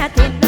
Imagínate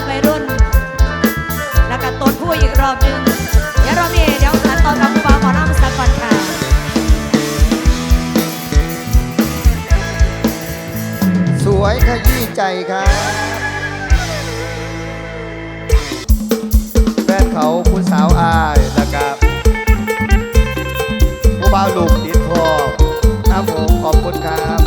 นวัรุ่น แล้วก็ต้นผู้อีกรอบนึง เดี๋ยวเรามีเดี๋ยวจะตอนกับครูบาหมอลำสักก่อนค่ะสวยขยี้ใจครับแฟนเขาคุณสาวอายนะครับผู้บ่าวลูกติดทองครับผมขอบคุณครับ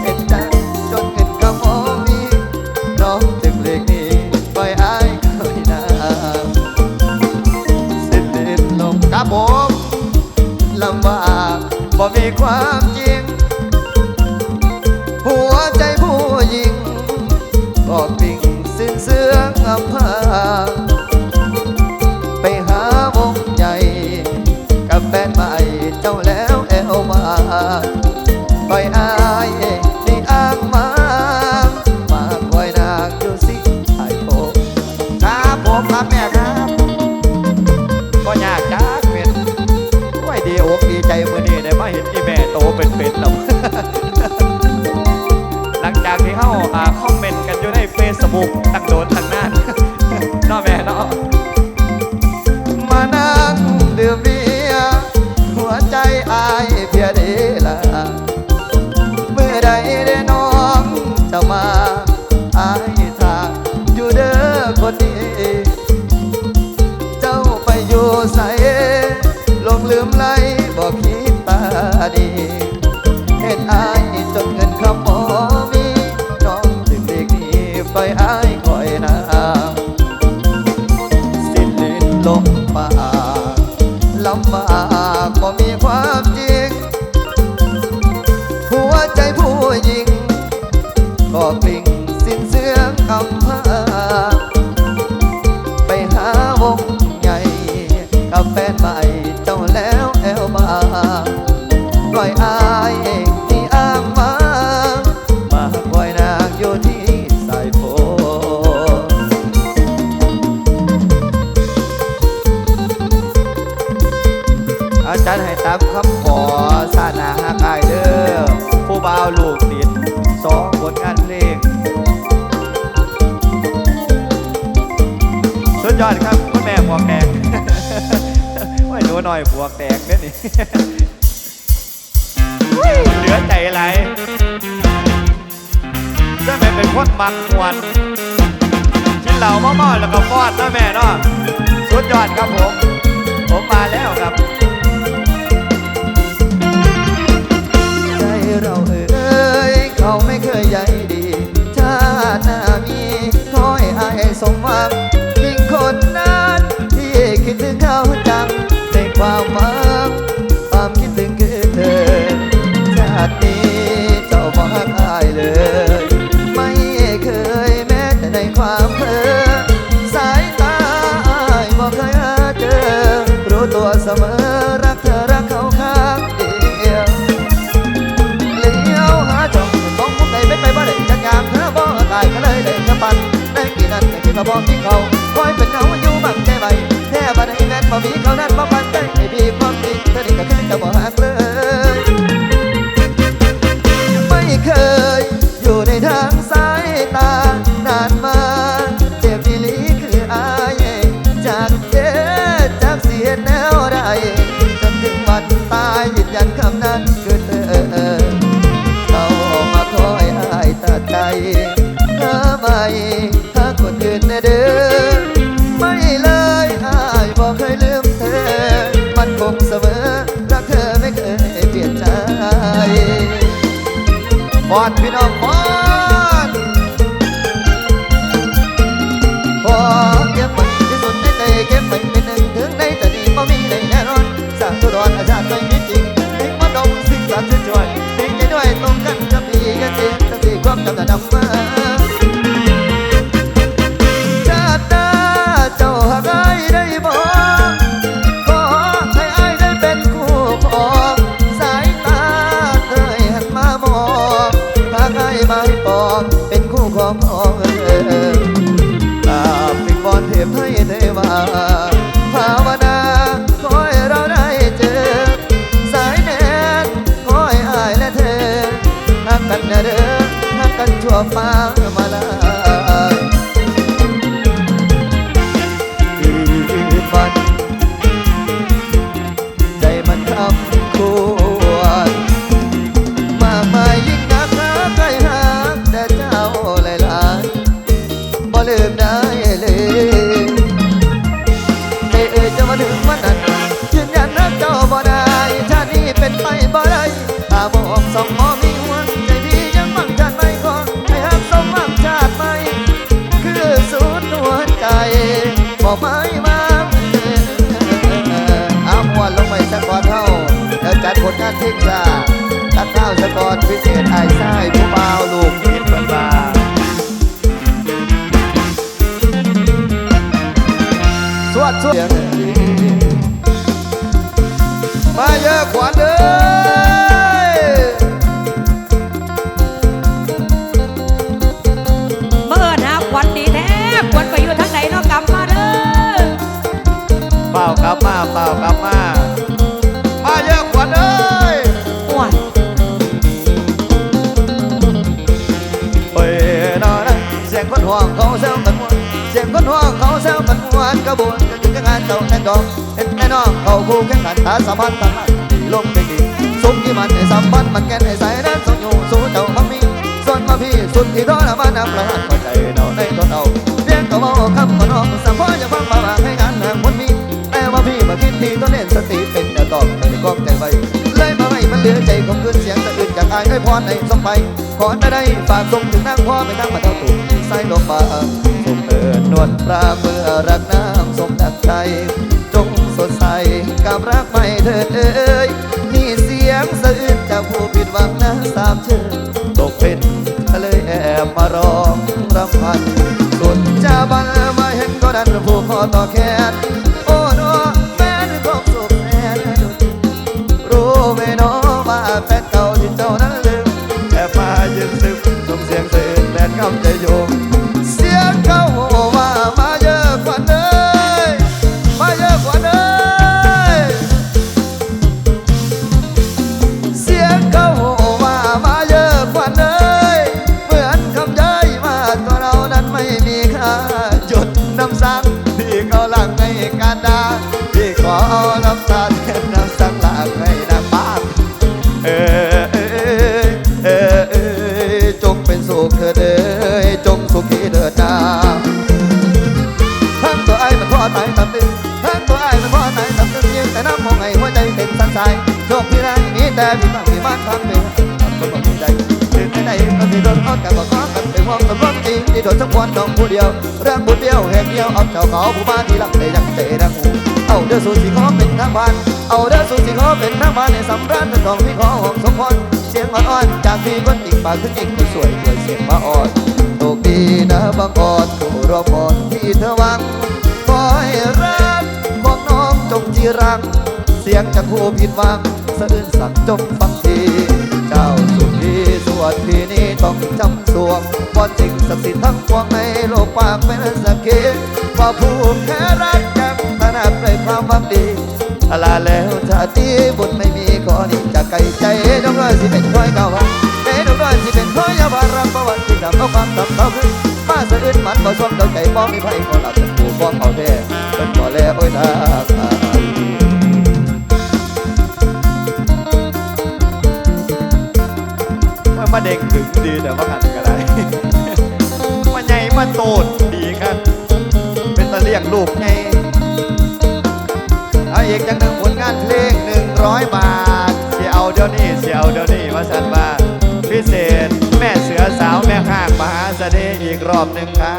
เป็นจังจนเงินก็พอมีน้องจึงเล็กนี้ปล่อยอายคอน้ำส้นเด็ดลงกระบบลำบากบ่มีความ บ่ยากจักเป็นไว้ดีอกดีใจมื้อนี้ได้มาเห็นอีแม่โตเป็นเป็นแล้วหลังจากที่เฮาอ่าคอมเมนต์กันอยู่ในเฟซบุ๊กตั้งโดนตั้งนานเนาแม่เนาะมานั่งดื่มเบียหัวใจอายเบียร์ดี อาจารย์ให้ตักคำขอสานาหักอายเด้อผู้บ่าวลูกติดสองคนงานเพลงสุดยอดครับคุณแม่บวกแตกว่าหนูหน่อยบวกแตกเนี่ยนี่เหลือใจไหลจะแม่เป็นคนมักมวนกินเหล่าม่อๆแล้วก็ฟอดนะแม่เนาะสุดยอดครับผม ผมมาแล้วครับ it all. บอกที่เขาคอยเป็นเขาอยู่บางใจไว้แท้บันให้แม่นบ่มีเขานั้นบ่ปันใจให้พี่ความจริงเธอนี่ก็คือจะบอกหากเลย Cause I don't mind ไม้มาเอามวนลงไปสะกอนเท่าแล้วจัดผลงานทิ้งซาตัดข้าวสะกอนพิเศษไอ้ไส้ผู้เบาลูก ห่วงเขาแซวกันมวนเสียงคนห่วงเขาแซวกันมวนกระบวนกันถึงงานเจ้าแน่นดอกเห็นแน่นอนเขาคู่แข่งขันหาสามพันตั้งมันดีลงไปดีสุขที่มันในสัมพันธ์มันแก่นในสายนั้นสงอยู่สู้เจ้าพังมีส่วนมาพี่สุดที่ทรมานน้ำประหารหัวใจเนาในตัวเอาเพียงก็บอกคำขอนอกสัมพ่อจะฟังมาบางให้งานแห่งคนมีแต่ว่าพี่มาคิดทีต้องเล่นสติเป็นแต่ตอบไม่ได้ก้องใจไว้เลยมาให้มันเหลือใจของคืนเสียงสะอื่นจากอายให้พรในสมไปขอได้ได้ฝากส่งถึงนางพ่อไปนั่งมาเท่าตุ่ม ใส่ลมบาส่งเอินนวดปลาเมื่อรักน้ำสมดักใจ จงสดใสกับรักไม่เธอเอ้ยนี่เสียงสะอื่นจากผู้ผิดหวังนะสามเชิญตกเป็นเลยแอบมาร้องรำพันสุดจะบันมาเห็นก็ดันผู้คอต่อแขน แต่พี่บ้านพี่บ้านทำเป็นคนบอกมีใจถึงไหนๆก็สิโดนเอาแต่บอกขอกันเป็นห้องสมรสจริงที่โดนสักวันน้องผู้เดียวเรื่องบุญเดียวแห่งเดียวเอาเจ้าเขาผู้บ้านที่รักได้ยังเตะดังหูเอาเด้อสูสิขอเป็นทางบ้านเอาเด้อสูสิขอเป็นทางบ้านในสำราญทั้งสองพี่ขอหอมสมพรเสียงอ่อนๆจากพี่คนจริงปากคือจริงคนสวยด้วยเสียงมาอ่อนโชคดีนะบางอ่อนผู้รอพรที่เธอหวังคอยรักของน้องจงจีรังเสียงจากผู้ผิดหวัง สะอื้นสั่งจงฟังที เจ้าสุขีสวดพี่นี้ต้องจำสวงว่าจริงศักดิ์สิทธิ์ทั้งปวงในโลกปากเป็นสักขีว่าผู้แพ้รักยังตระหนักในความหวังดีอลาแล้วชาติบุญไม่มีขอนี้จากไกลใจน้องร้อยสิเป็นคอยเก่าวันเอ้น้องร้อยสิเป็นคอยยาบารักประวัติที่ดำเอาความทำเท่าขึ้นมาสะอื้นมันบ่ชมเดาใจป้องมีไพ่ขอหลับเป็นผู้ฟ้องเขาแท้เป็น ดีแต่ว่าหันก็ได้มันใหญ่มันโตดดีกันเป็นตะเลียงลูกไงเอาอีกจังหนึ่งผลงานเพลงหนึ่งร้อยบาทเสียเอาเดี๋ยวนี้เสียเอาเดี๋ยวนี้ว่าสันว่าพิเศษ แม่เสือสาวแม่ห้างมหาเสน่ห์อีกรอบหนึ่งครับ